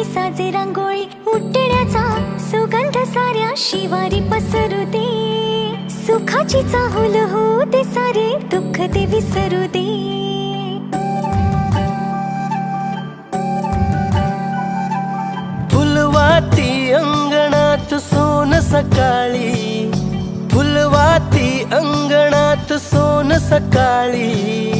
सारी साजे रांगोळी उठण्याचा सुगंध साऱ्या शिवारी पसरू दे सुखाची चाहूल हो ते सारे दुःख ते विसरू दे फुलवाती अंगणात सोन सकाळी. फुलवाती अंगणात सोन सकाळी.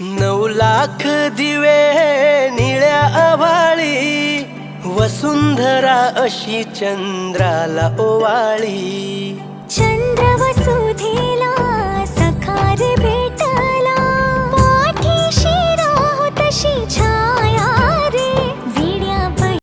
नऊ लाख दिवे निळ्या आभाळी वसुंधरा अशी चंद्राला ओवाळी.